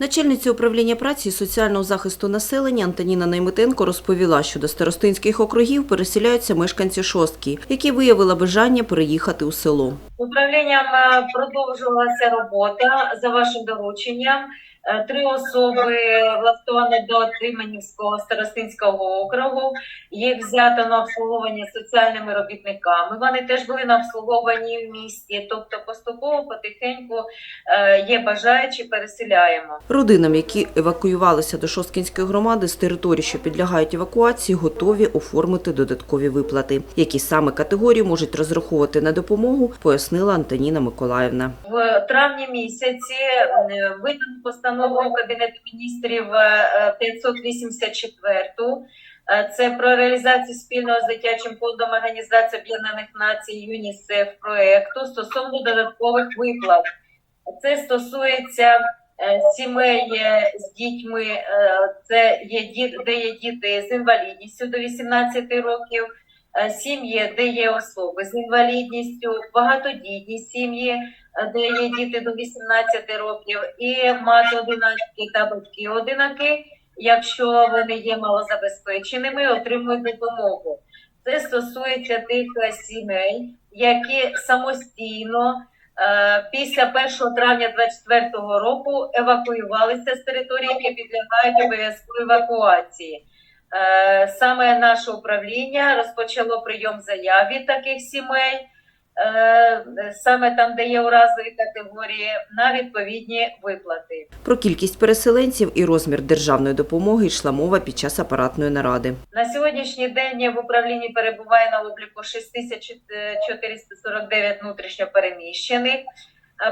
Начальниця управління праці і соціального захисту населення Антоніна Найметенко розповіла, що до старостинських округів переселяються мешканці шостки, які виявили бажання переїхати у село. Управлінням е, продовжувалася робота за вашим дорученням. Е, Три особи влаштовані до Тименівського старостинського округу. Їх взято на обслуговування соціальними робітниками. Вони теж були на обслуговуванні в місті. Тобто поступово, потихеньку е, є бажаючі, переселяємо. Родинам, які евакуювалися до Шосткінської громади з територій, що підлягають евакуації, готові оформити додаткові виплати. Які саме категорії можуть розраховувати на допомогу, пояснила Антоніна Миколаївна. В травні місяці е, видано постанову Кабінету міністрів е, 584. Е, Це про реалізацію спільного з дитячим фондом Організації Об'єднаних Націй ЮНІСЕФ проекту стосовно додаткових виплат. Це стосується е, сімей е, з дітьми, е, це є де є діти з інвалідністю до 18 років, е, сім'ї, де є особи з інвалідністю, багатодітні сім'ї, е, де є діти до 18 років, і мати одиначки та батьки одинаки, якщо вони є малозабезпеченими, отримують допомогу. Це стосується тих е, сімей, які самостійно е, після 1 травня 2024 року евакуювалися з території, які підлягають обов'язковій евакуації. Е, Саме наше управління розпочало прийом заяв від таких сімей, е, саме там, де є уразові категорії, на відповідні виплати. Про кількість переселенців і розмір державної допомоги йшла мова під час апаратної наради. На сьогоднішній день в управлінні перебуває на обліку 6449 внутрішньопереміщених. Е,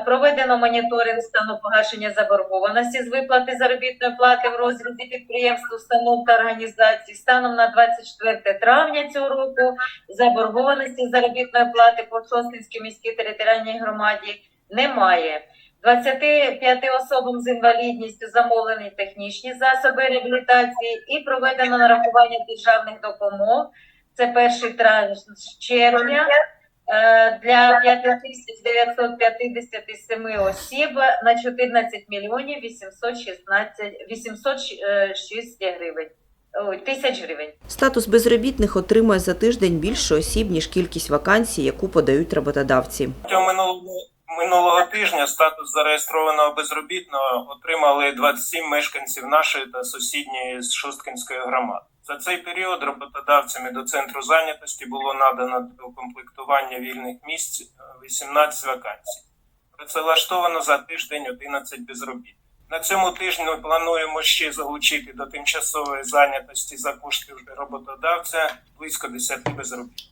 Проведено моніторинг стану погашення заборгованості з виплати заробітної плати в розрізі підприємств, установ та організацій. Станом на 24 травня цього року заборгованості заробітної плати по Шостинській міській територіальній громаді немає. 25 особам з інвалідністю замовлені технічні засоби реабілітації і проведено нарахування державних допомог. Це перший транш червня е, для 5957 осіб на 14 мільйонів 816 806 гривень. Тисяч гривень. Статус безробітних отримує за тиждень більше осіб, ніж кількість вакансій, яку подають роботодавці. Протягом минулого, тижня статус зареєстрованого безробітного отримали 27 мешканців нашої та сусідньої з Шосткинської громади. За цей період роботодавцями до центру зайнятості було надано до комплектування вільних місць е, 18 вакансій. Працевлаштовано за тиждень 11 безробітних. На цьому тижні ми плануємо ще залучити до тимчасової зайнятості за кошти роботодавця близько 10 безробітних.